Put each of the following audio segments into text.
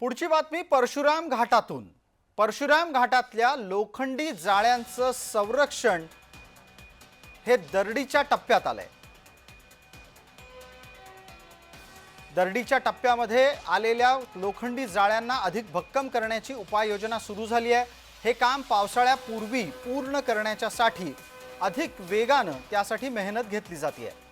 पुढची बातमी परशुराम घाटातून. परशुराम घाटातल्या लोखंडी जाळ्यांचं संरक्षण हे दरडीच्या टप्प्यात आलंय. दरडीच्या टप्प्यामध्ये आलेल्या लोखंडी जाळ्यांना अधिक भक्कम करण्याची उपाययोजना सुरू झाली आहे. हे काम पावसाळ्यापूर्वी पूर्ण करण्याच्यासाठी अधिक वेगानं त्यासाठी मेहनत घेतली जाते आहे.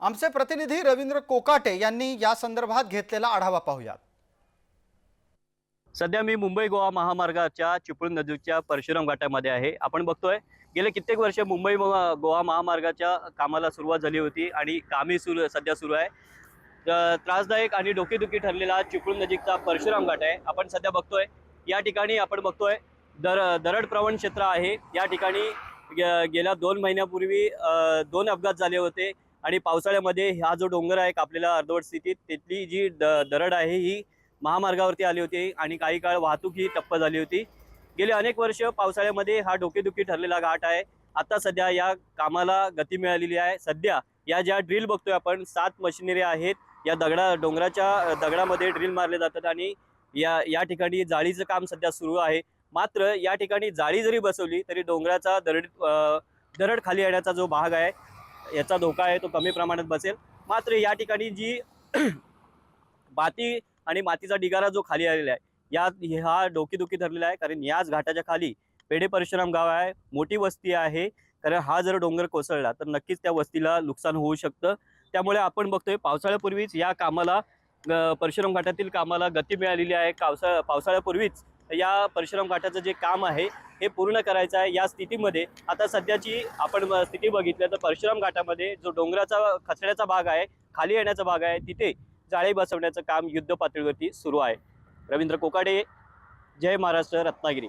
आमचे प्रतिनिधी रवींद्र कोकाटे यांनी या संदर्भात घेतलेला आढावा पाहूयात. सध्या मी मुंबई गोवा महामार्गाच्या चिपळूण नदीच्या परशुराम घाटामध्ये आहे. आपण बघतोय गेले कित्येक वर्ष मुंबई गोवा महामार्गाच्या कामाला सुरुवात झाली होती आणि कामही सुरू सध्या सुरू आहे. त्रासदायक आणि डोकेदुखी ठरलेला चिपळूण नजीकचा परशुराम घाट आहे. आपण सध्या बघतोय या ठिकाणी आपण बघतोय दर दरड प्रवण क्षेत्र आहे. या ठिकाणी गेल्या दोन महिन्यापूर्वी दोन अपघात झाले होते. आणि पावसाळ्यामध्ये हा जो डोंगर आहे कापलेला अर्धवट स्थितीत तिथली जी द- दरड आहे ही महामार्गावरती आली होती आणि काही काळ वाहतूक ही टप्प झाली होती. गेले अनेक वर्ष पावसाळ्यामध्ये हा डोकेदुखी ठरलेला घाट आहे. आता सध्या या कामाला गती मिळालेली आहे. सध्या या ज्या ड्रिल बघतोय आपण सात मशिनरी आहेत. या दगडा डोंगराच्या दगडामध्ये ड्रिल मारले जातात आणि या या ठिकाणी जाळीचं काम सध्या सुरू आहे. मात्र या ठिकाणी जाळी जरी बसवली तरी डोंगराचा दरड दरड खाली येण्याचा जो भाग आहे याचा धोका आहे तो कमी प्रमाणात बसेल. मात्र या ठिकाणी जी माती आणि मातीचा ढिगारा जो खाली आलेला आहे या हा डोकीदुखी ठरलेला आहे. कारण याच घाटाच्या खाली पेढे परशुराम गाव आहे. मोठी वस्ती आहे. कारण हा जर डोंगर कोसळला तर नक्कीच त्या वस्तीला नुकसान होऊ शकतं. त्यामुळे आपण बघतोय पावसाळ्यापूर्वीच या कामाला परशुराम घाटातील कामाला गती मिळालेली आहे. पावसा पावसाळ्यापूर्वीच या परशुराम घाटाचं जे काम आहे हे पूर्ण करायचं आहे या स्थितीमध्ये. आता सध्याची आपण स्थिती बघितलं तर परशुराम घाटामध्ये जो डोंगराचा खचण्याचा भाग आहे खाली येण्याचा भाग आहे तिथे जाळे बसवण्याचं काम युद्ध पातळीवरती सुरू आहे. रवींद्र कोकाडे जय महाराष्ट्र रत्नागिरी.